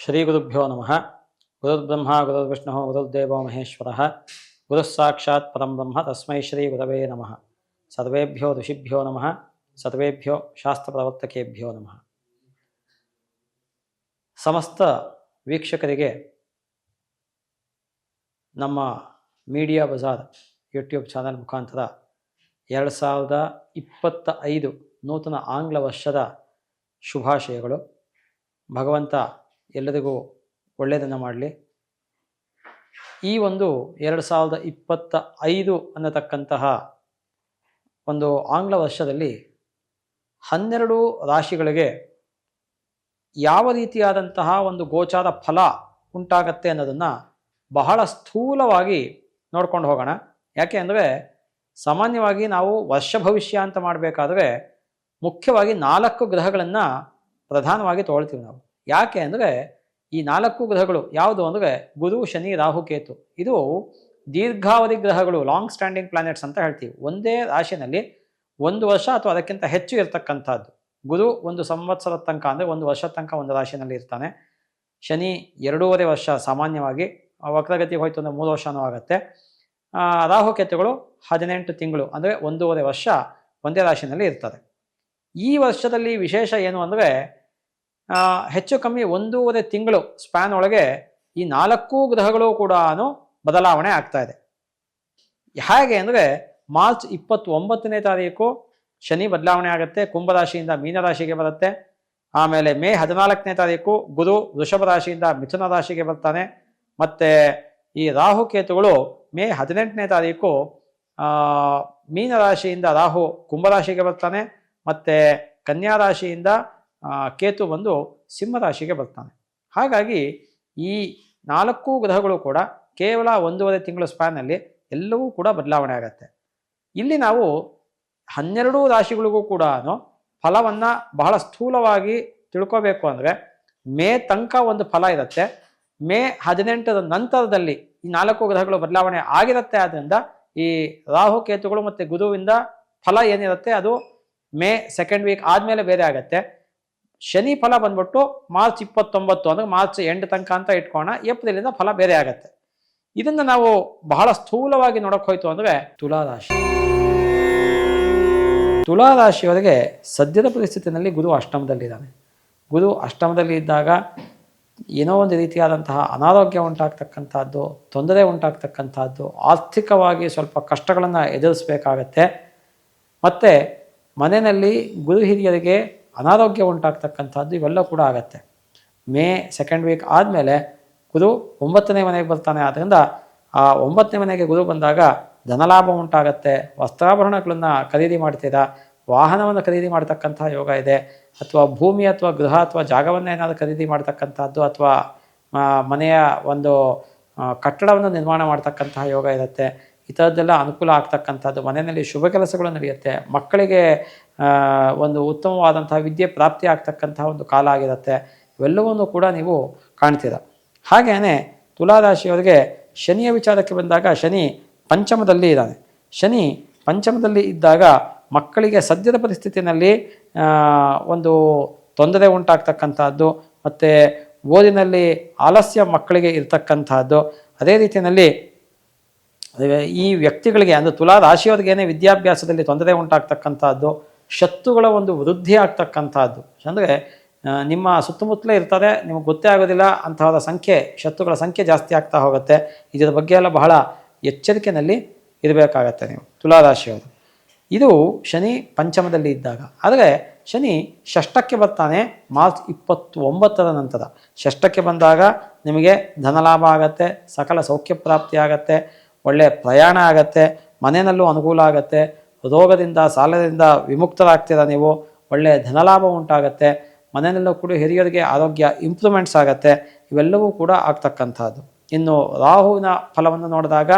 ಶ್ರೀಗುರುಭ್ಯೋ ನಮಃ. ಗುರುರ್ಬ್ರಹ್ಮ, ಗುರುರ್ವಿಷ್ಣು, ಗುರುರ್ದೇವೋ ಮಹೇಶ್ವರ. ಗುರುಸ್ಸಾಕ್ಷಾತ್ ಪರಂ ಬ್ರಹ್ಮ, ತಸ್ಮೈ ಶ್ರೀ ಗುರವೇ ನಮಃ. ಸರ್ವೇಭ್ಯೋ ಋಷಿಭ್ಯೋ ನಮಃ. ಸರ್ವೇಭ್ಯೋ ಶಾಸ್ತ್ರಪ್ರವರ್ತಕೇಭ್ಯೋ ನಮಃ. ಸಮಸ್ತ ವೀಕ್ಷಕರಿಗೆ ನಮ್ಮ ಮೀಡಿಯಾ ಬಜಾರ್ ಯೂಟ್ಯೂಬ್ ಚಾನಲ್ ಮುಖಾಂತರ ಎರಡು ಸಾವಿರದ ಇಪ್ಪತ್ತ ಐದು ನೂತನ ಆಂಗ್ಲ ವರ್ಷದ ಶುಭಾಶಯಗಳು. ಭಗವಂತ ಎಲ್ಲರಿಗೂ ಒಳ್ಳೆಯದನ್ನು ಮಾಡಲಿ. ಈ ಒಂದು ಎರಡು ಸಾವಿರದ ಇಪ್ಪತ್ತ ಐದು ಅನ್ನತಕ್ಕಂತಹ ಒಂದು ಆಂಗ್ಲ ವರ್ಷದಲ್ಲಿ ಹನ್ನೆರಡು ರಾಶಿಗಳಿಗೆ ಯಾವ ರೀತಿಯಾದಂತಹ ಒಂದು ಗೋಚಾರ ಫಲ ಉಂಟಾಗತ್ತೆ ಅನ್ನೋದನ್ನು ಬಹಳ ಸ್ಥೂಲವಾಗಿ ನೋಡ್ಕೊಂಡು ಹೋಗೋಣ. ಯಾಕೆ ಅಂದರೆ ಸಾಮಾನ್ಯವಾಗಿ ನಾವು ವರ್ಷ ಭವಿಷ್ಯ ಅಂತ ಮಾಡಬೇಕಾದ್ರೆ ಮುಖ್ಯವಾಗಿ ನಾಲ್ಕು ಗ್ರಹಗಳನ್ನು ಪ್ರಧಾನವಾಗಿ ತೊಗೊಳ್ತೀವಿ ನಾವು. ಯಾಕೆ ಅಂದರೆ ಈ ನಾಲ್ಕು ಗ್ರಹಗಳು ಯಾವುದು ಅಂದರೆ ಗುರು, ಶನಿ, ರಾಹು, ಕೇತು. ಇದು ದೀರ್ಘಾವಧಿ ಗ್ರಹಗಳು ಲಾಂಗ್ ಸ್ಟ್ಯಾಂಡಿಂಗ್ ಪ್ಲಾನೆಟ್ಸ್ ಅಂತ ಹೇಳ್ತೀವಿ. ಒಂದೇ ರಾಶಿನಲ್ಲಿ ಒಂದು ವರ್ಷ ಅಥವಾ ಅದಕ್ಕಿಂತ ಹೆಚ್ಚು ಇರತಕ್ಕಂಥದ್ದು. ಗುರು ಒಂದು ಸಂವತ್ಸರ ತನಕ ಅಂದರೆ ಒಂದು ವರ್ಷ ತನಕ ಒಂದು ರಾಶಿನಲ್ಲಿ ಇರ್ತಾನೆ. ಶನಿ ಎರಡೂವರೆ ವರ್ಷ ಸಾಮಾನ್ಯವಾಗಿ ವಕ್ರಗತಿ ಹೋಯ್ತು ಅಂದರೆ ಮೂರು ವರ್ಷನೂ ಆಗುತ್ತೆ. ರಾಹುಕೇತುಗಳು ಹದಿನೆಂಟು ತಿಂಗಳು ಅಂದರೆ ಒಂದೂವರೆ ವರ್ಷ ಒಂದೇ ರಾಶಿನಲ್ಲಿ ಇರ್ತದೆ. ಈ ವರ್ಷದಲ್ಲಿ ವಿಶೇಷ ಏನು ಅಂದರೆ ಹೆಚ್ಚು ಕಮ್ಮಿ ಒಂದೂವರೆ ತಿಂಗಳು ಸ್ಪ್ಯಾನ್ ಒಳಗೆ ಈ ನಾಲ್ಕು ಗ್ರಹಗಳು ಕೂಡ ಬದಲಾವಣೆ ಆಗ್ತಾ ಇದೆ. ಹೇಗೆ ಅಂದರೆ ಮಾರ್ಚ್ ಇಪ್ಪತ್ತೊಂಬತ್ತನೇ ತಾರೀಕು ಶನಿ ಬದಲಾವಣೆ ಆಗುತ್ತೆ ಕುಂಭರಾಶಿಯಿಂದ ಮೀನರಾಶಿಗೆ ಬರುತ್ತೆ, ಆಮೇಲೆ ಮೇ ಹದಿನಾಲ್ಕನೇ ತಾರೀಕು ಗುರು ವೃಷಭ ರಾಶಿಯಿಂದ ಮಿಥುನ ರಾಶಿಗೆ ಬರ್ತಾನೆ, ಮತ್ತು ಈ ರಾಹುಕೇತುಗಳು ಮೇ ಹದಿನೆಂಟನೇ ತಾರೀಕು ಮೀನರಾಶಿಯಿಂದ ರಾಹು ಕುಂಭರಾಶಿಗೆ ಬರ್ತಾನೆ, ಮತ್ತು ಕನ್ಯಾ ರಾಶಿಯಿಂದ ಕೇತು ಬಂದು ಸಿಂಹರಾಶಿಗೆ ಬರ್ತಾನೆ. ಹಾಗಾಗಿ ಈ ನಾಲ್ಕು ಗ್ರಹಗಳು ಕೂಡ ಕೇವಲ ಒಂದೂವರೆ ತಿಂಗಳ ಸ್ಪ್ಯಾನಲ್ಲಿ ಎಲ್ಲವೂ ಕೂಡ ಬದಲಾವಣೆ ಆಗತ್ತೆ. ಇಲ್ಲಿ ನಾವು ಹನ್ನೆರಡು ರಾಶಿಗಳಿಗೂ ಕೂಡ ಫಲವನ್ನು ಬಹಳ ಸ್ಥೂಲವಾಗಿ ತಿಳ್ಕೋಬೇಕು ಅಂದರೆ ಮೇ ತನಕ ಒಂದು ಫಲ ಇರುತ್ತೆ. ಮೇ ಹದಿನೆಂಟರ ನಂತರದಲ್ಲಿ ಈ ನಾಲ್ಕು ಗ್ರಹಗಳು ಬದಲಾವಣೆ ಆಗಿರುತ್ತೆ. ಆದ್ದರಿಂದ ಈ ರಾಹು, ಕೇತುಗಳು ಮತ್ತು ಗುರುವಿಂದ ಫಲ ಏನಿರುತ್ತೆ ಅದು ಮೇ ಸೆಕೆಂಡ್ ವೀಕ್ ಆದಮೇಲೆ ಬೇರೆ ಆಗತ್ತೆ. ಶನಿ ಫಲ ಬಂದ್ಬಿಟ್ಟು ಮಾರ್ಚ್ ಇಪ್ಪತ್ತೊಂಬತ್ತು, ಅಂದ್ರೆ ಮಾರ್ಚ್ ಎಂಡ್ ತನಕ ಅಂತ ಇಟ್ಕೋಣ ಏಪ್ರಿಲಿಂದ ಫಲ ಬೇರೆ ಆಗತ್ತೆ. ಇದನ್ನ ನಾವು ಬಹಳ ಸ್ಥೂಲವಾಗಿ ನೋಡಕ್ ಹೋಯ್ತು ಅಂದ್ರೆ ತುಲಾರಾಶಿ. ತುಲಾರಾಶಿಯವರಿಗೆ ಸದ್ಯದ ಪರಿಸ್ಥಿತಿನಲ್ಲಿ ಗುರು ಅಷ್ಟಮದಲ್ಲಿದ್ದಾನೆ. ಗುರು ಅಷ್ಟಮದಲ್ಲಿ ಇದ್ದಾಗ ಏನೋ ಒಂದು ರೀತಿಯಾದಂತಹ ಅನಾರೋಗ್ಯ ಉಂಟಾಗ್ತಕ್ಕಂಥದ್ದು, ತೊಂದರೆ ಉಂಟಾಗ್ತಕ್ಕಂಥದ್ದು, ಆರ್ಥಿಕವಾಗಿ ಸ್ವಲ್ಪ ಕಷ್ಟಗಳನ್ನು ಎದುರಿಸಬೇಕಾಗತ್ತೆ. ಮತ್ತು ಮನೆಯಲ್ಲಿ ಗುರು ಹಿರಿಯರಿಗೆ ಅನಾರೋಗ್ಯ ಉಂಟಾಗ್ತಕ್ಕಂಥದ್ದು ಇವೆಲ್ಲ ಕೂಡ ಆಗತ್ತೆ. ಮೇ ಸೆಕೆಂಡ್ ವೀಕ್ ಆದಮೇಲೆ ಗುರು ಒಂಬತ್ತನೇ ಮನೆಗೆ ಬರ್ತಾನೆ. ಆದ್ದರಿಂದ ಆ ಒಂಬತ್ತನೇ ಮನೆಗೆ ಗುರು ಬಂದಾಗ ಧನಲಾಭ ಉಂಟಾಗತ್ತೆ. ವಸ್ತ್ರಾಭರಣಗಳನ್ನು ಖರೀದಿ ಮಾಡ್ತೀರಾ? ವಾಹನವನ್ನು ಖರೀದಿ ಮಾಡ್ತಕ್ಕಂತಹ ಯೋಗ ಇದೆ. ಅಥವಾ ಭೂಮಿ ಅಥವಾ ಗೃಹ ಅಥವಾ ಜಾಗವನ್ನು ಏನಾದರೂ ಖರೀದಿ ಮಾಡ್ತಕ್ಕಂಥದ್ದು ಅಥವಾ ಮನೆಯ ಒಂದು ಕಟ್ಟಡವನ್ನು ನಿರ್ಮಾಣ ಮಾಡ್ತಕ್ಕಂತಹ ಯೋಗ ಇರುತ್ತೆ. ಈ ಥರದ್ದೆಲ್ಲ ಅನುಕೂಲ ಆಗ್ತಕ್ಕಂಥದ್ದು. ಮನೆಯಲ್ಲಿ ಶುಭ ಕೆಲಸಗಳು ನಡೆಯುತ್ತೆ. ಮಕ್ಕಳಿಗೆ ಒಂದು ಉತ್ತಮವಾದಂತಹ ವಿದ್ಯೆ ಪ್ರಾಪ್ತಿ ಆಗ್ತಕ್ಕಂತಹ ಒಂದು ಕಾಲ ಆಗಿರುತ್ತೆ. ಇವೆಲ್ಲವನ್ನೂ ಕೂಡ ನೀವು ಕಾಣ್ತೀರ. ಹಾಗೆಯೇ ತುಲಾರಾಶಿಯವರಿಗೆ ಶನಿಯ ವಿಚಾರಕ್ಕೆ ಬಂದಾಗ ಶನಿ ಪಂಚಮದಲ್ಲಿ ಇದ್ದಾನೆ. ಶನಿ ಪಂಚಮದಲ್ಲಿ ಇದ್ದಾಗ ಮಕ್ಕಳಿಗೆ ಸದ್ಯದ ಪರಿಸ್ಥಿತಿನಲ್ಲಿ ಒಂದು ತೊಂದರೆ ಉಂಟಾಗ್ತಕ್ಕಂಥದ್ದು ಮತ್ತು ಓದಿನಲ್ಲಿ ಆಲಸ್ಯ ಮಕ್ಕಳಿಗೆ ಇರತಕ್ಕಂಥದ್ದು. ಅದೇ ರೀತಿಯಲ್ಲಿ ಈ ವ್ಯಕ್ತಿಗಳಿಗೆ, ಅಂದರೆ ತುಲಾ ರಾಶಿಯವರಿಗೇನೆ ವಿದ್ಯಾಭ್ಯಾಸದಲ್ಲಿ ತೊಂದರೆ ಉಂಟಾಗ್ತಕ್ಕಂಥದ್ದು, ಶತ್ರುಗಳ ಒಂದು ವೃದ್ಧಿ ಆಗ್ತಕ್ಕಂಥದ್ದು. ಅಂದರೆ ನಿಮ್ಮ ಸುತ್ತಮುತ್ತಲೇ ಇರ್ತಾರೆ, ನಿಮಗೆ ಗೊತ್ತೇ ಆಗೋದಿಲ್ಲ ಅಂತಹದ ಸಂಖ್ಯೆ, ಶತ್ರುಗಳ ಸಂಖ್ಯೆ ಜಾಸ್ತಿ ಆಗ್ತಾ ಹೋಗುತ್ತೆ. ಇದರ ಬಗ್ಗೆ ಎಲ್ಲ ಬಹಳ ಎಚ್ಚರಿಕೆಯಲ್ಲಿ ಇರಬೇಕಾಗತ್ತೆ ನೀವು ತುಲಾ ರಾಶಿಯವರು ಇದು ಶನಿ ಪಂಚಮದಲ್ಲಿ ಇದ್ದಾಗ. ಆದರೆ, ಶನಿ ಷಷ್ಠಕ್ಕೆ ಬರ್ತಾನೆ, ಮಾರ್ಚ್ ಇಪ್ಪತ್ತು ಒಂಬತ್ತರ ನಂತರ. ಷಷ್ಠಕ್ಕೆ ಬಂದಾಗ ನಿಮಗೆ ಧನಲಾಭ ಆಗತ್ತೆ, ಸಕಲ ಸೌಖ್ಯ ಪ್ರಾಪ್ತಿ ಆಗತ್ತೆ ಒಳ್ಳೆಯ ಪ್ರಯಾಣ ಆಗತ್ತೆ, ಮನೆಯಲ್ಲೂ ಅನುಕೂಲ ಆಗತ್ತೆ ರೋಗದಿಂದ ಸಾಲದಿಂದ ವಿಮುಕ್ತರಾಗ್ತೀರ ನೀವು ಒಳ್ಳೆಯ ಧನಲಾಭ ಉಂಟಾಗತ್ತೆ ಮನೆಯಲ್ಲೂ ಕೂಡ ಹಿರಿಯರಿಗೆ ಆರೋಗ್ಯ ಇಂಪ್ರೂವ್ಮೆಂಟ್ಸ್ ಆಗತ್ತೆ, ಇವೆಲ್ಲವೂ ಕೂಡ ಆಗ್ತಕ್ಕಂಥದ್ದು. ಇನ್ನು ರಾಹುವಿನ ಫಲವನ್ನು ನೋಡಿದಾಗ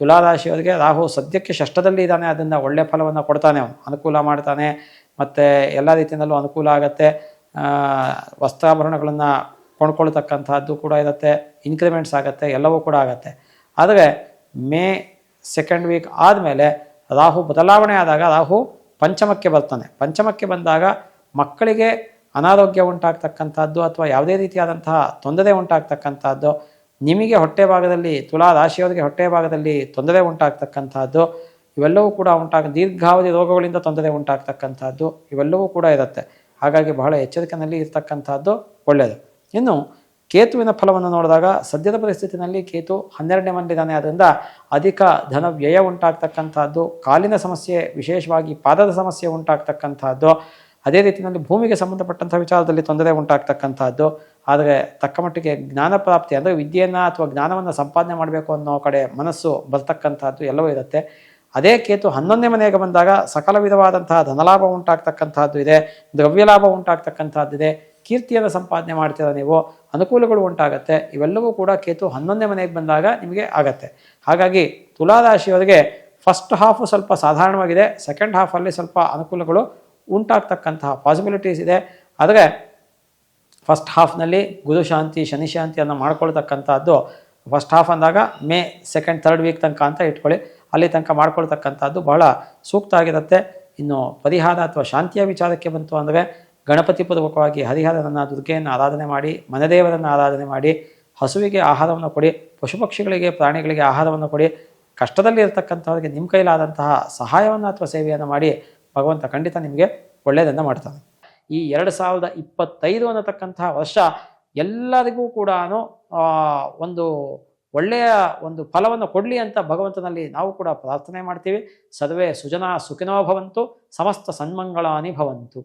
ತುಲಾರಾಶಿಯವರಿಗೆ ರಾಹು ಸದ್ಯಕ್ಕೆ ಷಷ್ಟದಲ್ಲಿ ಇದ್ದಾನೆ ಅದನ್ನು ಒಳ್ಳೆಯ ಫಲವನ್ನು ಕೊಡ್ತಾನೆ ಅವನು. ಅನುಕೂಲ ಮಾಡ್ತಾನೆ, ಮತ್ತು ಎಲ್ಲ ರೀತಿಯಲ್ಲೂ ಅನುಕೂಲ ಆಗುತ್ತೆ ವಸ್ತ್ರಾಭರಣಗಳನ್ನು ಕೊಂಡ್ಕೊಳ್ತಕ್ಕಂಥದ್ದು ಕೂಡ ಇರುತ್ತೆ ಇನ್ಕ್ರಿಮೆಂಟ್ಸ್ ಆಗುತ್ತೆ, ಎಲ್ಲವೂ ಕೂಡ ಆಗುತ್ತೆ. ಆದರೆ ಮೇ ಸೆಕೆಂಡ್ ವೀಕ್ ಆದಮೇಲೆ ರಾಹು ಬದಲಾವಣೆ ಆದಾಗ ರಾಹು ಪಂಚಮಕ್ಕೆ ಬರ್ತಾನೆ. ಪಂಚಮಕ್ಕೆ ಬಂದಾಗ ಮಕ್ಕಳಿಗೆ ಅನಾರೋಗ್ಯ ಉಂಟಾಗ್ತಕ್ಕಂಥದ್ದು ಅಥವಾ ಯಾವುದೇ ರೀತಿಯಾದಂತಹ ತೊಂದರೆ ಉಂಟಾಗ್ತಕ್ಕಂಥದ್ದು, ನಿಮಗೆ ಹೊಟ್ಟೆ ಭಾಗದಲ್ಲಿ ತುಲಾ ರಾಶಿಯವರಿಗೆ ಹೊಟ್ಟೆ ಭಾಗದಲ್ಲಿ ತೊಂದರೆ ಉಂಟಾಗ್ತಕ್ಕಂಥದ್ದು, ಇವೆಲ್ಲವೂ ಕೂಡ ಉಂಟಾಗ, ದೀರ್ಘಾವಧಿ ರೋಗಗಳಿಂದ ತೊಂದರೆ ಉಂಟಾಗ್ತಕ್ಕಂಥದ್ದು, ಇವೆಲ್ಲವೂ ಕೂಡ ಇರುತ್ತೆ. ಹಾಗಾಗಿ ಬಹಳ ಎಚ್ಚರಿಕೆಯಲ್ಲಿ ಇರ್ತಕ್ಕಂಥದ್ದು ಒಳ್ಳೆಯದು. ಇನ್ನು ಕೇತುವಿನ ಫಲವನ್ನು ನೋಡಿದಾಗ ಸದ್ಯದ ಪರಿಸ್ಥಿತಿನಲ್ಲಿ ಕೇತು ಹನ್ನೆರಡನೇ ಮನೆಯಲ್ಲಿದ್ದಾನೆ ಆದ್ದರಿಂದ ಅಧಿಕ ಧನ ವ್ಯಯ ಉಂಟಾಗ್ತಕ್ಕಂಥದ್ದು, ಕಾಲಿನ ಸಮಸ್ಯೆ, ವಿಶೇಷವಾಗಿ ಪಾದದ ಸಮಸ್ಯೆ ಉಂಟಾಗ್ತಕ್ಕಂಥದ್ದು, ಅದೇ ರೀತಿಯಲ್ಲಿ ಭೂಮಿಗೆ ಸಂಬಂಧಪಟ್ಟಂಥ ವಿಚಾರದಲ್ಲಿ ತೊಂದರೆ ಉಂಟಾಗ್ತಕ್ಕಂಥದ್ದು. ಆದರೆ ತಕ್ಕ ಮಟ್ಟಿಗೆ ಜ್ಞಾನ ಪ್ರಾಪ್ತಿ ಅಂದರೆ ವಿದ್ಯೆಯನ್ನು ಅಥವಾ ಜ್ಞಾನವನ್ನು ಸಂಪಾದನೆ ಮಾಡಬೇಕು ಅನ್ನೋ ಕಡೆ ಮನಸ್ಸು ಬರ್ತಕ್ಕಂಥದ್ದು ಎಲ್ಲವೂ ಇರುತ್ತೆ. ಅದೇ ಕೇತು ಹನ್ನೊಂದನೇ ಮನೆಗೆ ಬಂದಾಗ ಸಕಲ ವಿಧವಾದಂತಹ ಧನಲಾಭ ಉಂಟಾಗ್ತಕ್ಕಂಥದ್ದು ಇದೆ ದ್ರವ್ಯ ಲಾಭ ಉಂಟಾಗ್ತಕ್ಕಂಥದ್ದಿದೆ ಕೀರ್ತಿಯನ್ನು ಸಂಪಾದನೆ ಮಾಡ್ತೀರ ನೀವು, ಅನುಕೂಲಗಳು ಉಂಟಾಗತ್ತೆ. ಇವೆಲ್ಲವೂ ಕೂಡ ಕೇತು ಹನ್ನೊಂದನೇ ಮನೆಗೆ ಬಂದಾಗ ನಿಮಗೆ ಆಗತ್ತೆ. ಹಾಗಾಗಿ ತುಲಾರಾಶಿಯವರಿಗೆ ಫಸ್ಟ್ ಹಾಫು ಸ್ವಲ್ಪ ಸಾಧಾರಣವಾಗಿದೆ. ಸೆಕೆಂಡ್ ಹಾಫಲ್ಲಿ ಸ್ವಲ್ಪ ಅನುಕೂಲಗಳು ಉಂಟಾಗ್ತಕ್ಕಂತಹ ಪಾಸಿಬಿಲಿಟೀಸ್ ಇದೆ. ಆದರೆ ಫಸ್ಟ್ ಹಾಫ್ನಲ್ಲಿ ಗುರು ಶಾಂತಿ, ಶನಿ ಶಾಂತಿಯನ್ನು ಮಾಡ್ಕೊಳ್ತಕ್ಕಂಥದ್ದು ಫಸ್ಟ್ ಹಾಫ್ ಅಂದಾಗ ಮೇ ಸೆಕೆಂಡ್ ಥರ್ಡ್ ವೀಕ್ ತನಕ ಅಂತ ಇಟ್ಕೊಳ್ಳಿ. ಅಲ್ಲಿ ತನಕ ಮಾಡ್ಕೊಳ್ತಕ್ಕಂಥದ್ದು ಬಹಳ ಸೂಕ್ತ ಆಗಿರುತ್ತೆ. ಇನ್ನು ಪರಿಹಾರ ಅಥವಾ ಶಾಂತಿಯ ವಿಚಾರಕ್ಕೆ ಬಂತು ಅಂದರೆ ಗಣಪತಿ ಪೂರ್ವಕವಾಗಿ ಹರಿಹರನನ್ನು ದುರ್ಗೆಯನ್ನು ಆರಾಧನೆ ಮಾಡಿ, ಮನದೇವರನ್ನು ಆರಾಧನೆ ಮಾಡಿ, ಹಸುವಿಗೆ ಆಹಾರವನ್ನು ಕೊಡಿ, ಪಶುಪಕ್ಷಿಗಳಿಗೆ, ಪ್ರಾಣಿಗಳಿಗೆ ಆಹಾರವನ್ನು ಕೊಡಿ ಕಷ್ಟದಲ್ಲಿ ಇರತಕ್ಕಂಥವ್ರಿಗೆ ನಿಮ್ಮ ಕೈಲಾದಂತಹ ಸಹಾಯವನ್ನು ಅಥವಾ ಸೇವೆಯನ್ನು ಮಾಡಿ ಭಗವಂತ ಖಂಡಿತ ನಿಮಗೆ ಒಳ್ಳೆಯದನ್ನು ಮಾಡ್ತಾನೆ. ಈ ಎರಡು ಸಾವಿರದ ಇಪ್ಪತ್ತೈದು ಅನ್ನತಕ್ಕಂತಹ ವರ್ಷ ಎಲ್ಲರಿಗೂ ಕೂಡ ಒಂದು ಒಳ್ಳೆಯ ಒಂದು ಫಲವನ್ನು ಕೊಡಲಿ ಅಂತ ಭಗವಂತನಲ್ಲಿ ನಾವು ಕೂಡ ಪ್ರಾರ್ಥನೆ ಮಾಡ್ತೀವಿ. ಸರ್ವೇ ಸುಜನಾ ಸುಖಿನೋ ಭವಂತು, ಸಮಸ್ತ ಸನ್ಮಂಗಳಾನಿ ಭವಂತು.